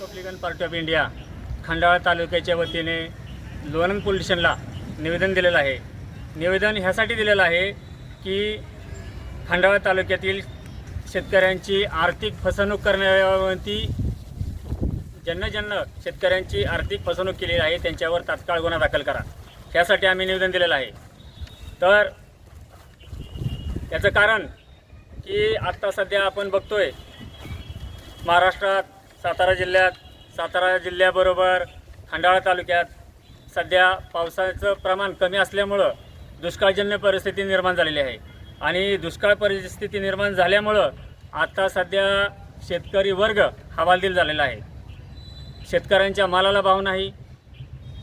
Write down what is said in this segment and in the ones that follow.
Republican Party of India Khandala तालुक्याच्या वतीने Lonand police स्टेशनला निवेदन दिलेलं आहे. निवेदन ह्यासाठी दिलेलं आहे की खंडाळा तालुक्यातील शेतकऱ्यांची आर्थिक फसवणूक करण्यावरती ज्यांना ज्यांना शेतकऱ्यांची आर्थिक फसवणूक केलेली आहे त्यांच्यावर तात्काळ गुन्हा दाखल करा. ह्यासाठी आम्ही निवेदन दिलेलं आहे. तर याचं कारण की आत्ता सध्या आपण बघतोय महाराष्ट्रात सातारा जिल्ह्यात सातारा जिल्ह्याबरोबर खंडाळा तालुक्यात सध्या पावसाचं प्रमाण कमी असल्यामुळं दुष्काळजन्य परिस्थिती निर्माण झालेली आहे. आणि दुष्काळ परिस्थिती निर्माण झाल्यामुळं आता सध्या शेतकरी वर्ग हवालदिल झालेला आहे. शेतकऱ्यांच्या मालाला भाव नाही.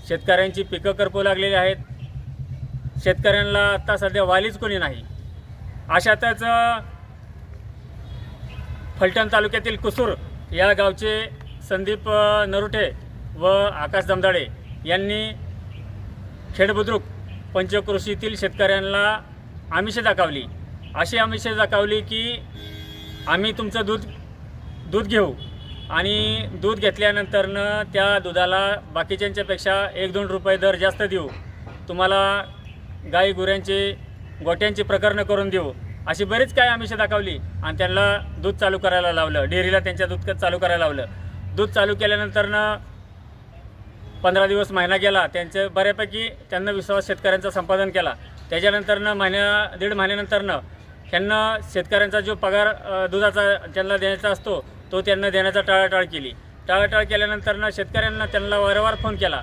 शेतकऱ्यांची पिकं करपू लागलेली आहेत. शेतकऱ्यांना आता सध्या वालीच कोणी नाही. अशातच फलटण तालुक्यातील कुसूर या गावचे संदीप नरुटे व आकाश दमदाडे यांनी खेडबुद्रुक पंचकृषीतील शेतकऱ्यांना आमिषे दाखवली. अशी आमिषे दाखवली की आम्ही तुमचं दूध दूध घेऊ आणि दूध घेतल्यानंतरनं त्या दुधाला बाकीच्यांच्यापेक्षा एक दोन रुपये दर जास्त देऊ. तुम्हाला गाई गुऱ्यांचे गोट्यांची प्रकरणं करून देऊ. अशी बरीच काय आमिषे दाखवली. आणि त्यांना दूध चालू करायला लावलं. डेअरीला त्यांच्या दूध चालू करायला लावलं. दूध चालू केल्यानंतरनं पंधरा दिवस महिना गेला. त्यांचं बऱ्यापैकी त्यांना विश्वास शेतकऱ्यांचा संपादन केला. त्याच्यानंतरनं महिन्या दीड महिन्यानंतरनं त्यांना शेतकऱ्यांचा जो पगार दुधाचा त्यांना देण्याचा असतो तो त्यांना देण्याचा टाळाटाळ केली. टाळाटाळ केल्यानंतरनं शेतकऱ्यांना त्यांना वारंवार फोन केला.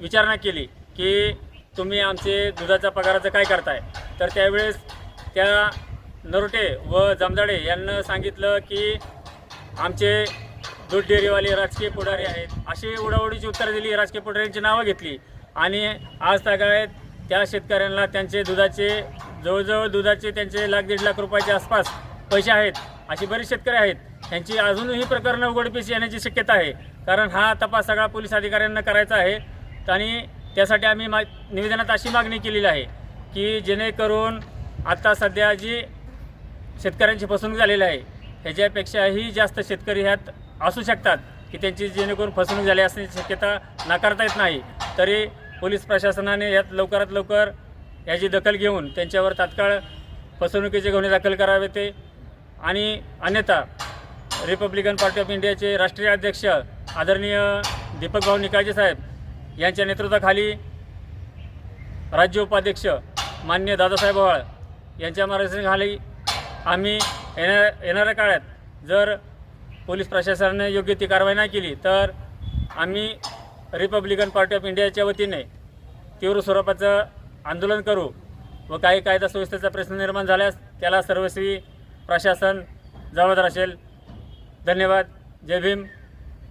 विचारणा केली की तुम्ही आमचे दुधाचा पगाराचं काय करताय? तर त्यावेळेस त्या नरोटे व जमदाडे यांना सांगितलं की आमचे दूध डेअरीवाले राजकीय पुढारी आहेत. अशी उडावडीची उत्तरं दिली राजकीय पुढाऱ्यांची नावं घेतली. आणि आज तागायत त्या शेतकऱ्यांना त्यांचे दुधाचे जवळजवळ दुधाचे त्यांचे लाख दीड लाख रुपयाच्या आसपास पैसे आहेत. असे बरेच शेतकरी आहेत. त्यांची अजूनही प्रकरणं उघडपीस येण्याची शक्यता आहे. कारण हा तपास सगळा पोलीस अधिकाऱ्यांना करायचा आहे. आणि त्यासाठी आम्ही मा निवेदनात अशी मागणी केलेली आहे की जेणेकरून आत्ता सध्या जी शेतकऱ्यांची फसवणूक झालेली आहे. ह्याच्यापेक्षाही जास्त शेतकरी ह्यात असू शकतात की त्यांची जेणेकरून फसवणूक झाली असण्याची शक्यता नाकारता येत नाही. तरी पोलीस प्रशासनाने यात लवकरात लवकर याची दखल घेऊन त्यांच्यावर तात्काळ फसवणुकीचे गुन्हे दाखल करावे ते आणि अन्यथा रिपब्लिकन पार्टी ऑफ इंडियाचे राष्ट्रीय अध्यक्ष आदरणीय दीपक भाऊ निकाळजे साहेब यांच्या नेतृत्वाखाली राज्य उपाध्यक्ष मान्य दादासाहेब ओवाळ यांच्या मार्गदर्शनाखाली आम्ही येणार येणाऱ्या काळात जर पोलीस प्रशासनाने योग्य ती कारवाई नाही केली तर आम्ही रिपब्लिकन पार्टी ऑफ इंडियाच्या वतीने तीव्र स्वरूपाचं आंदोलन करू व काही कायदा सुव्यवस्थेचा प्रश्न निर्माण झाल्यास त्याला सर्वस्वी प्रशासन जबाबदार असेल. धन्यवाद. जय भीम.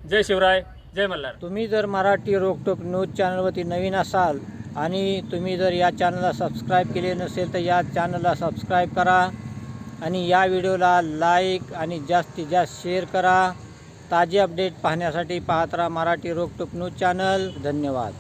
जय शिवराय. जय मल्हार. तुम्ही जर मराठी रोकटोक न्यूज चॅनलवरती नवीन असाल आणि तुम्ही जर या चॅनलला सबस्क्राईब केले नसेल तर या चॅनलला सबस्क्राईब करा. आणि या व्हिडिओला लाईक आणि जास्तीत जास्त शेअर करा. ताजे अपडेट पाहण्यासाठी पाहत राहा मराठी रोकटोक न्यूज चॅनल. धन्यवाद.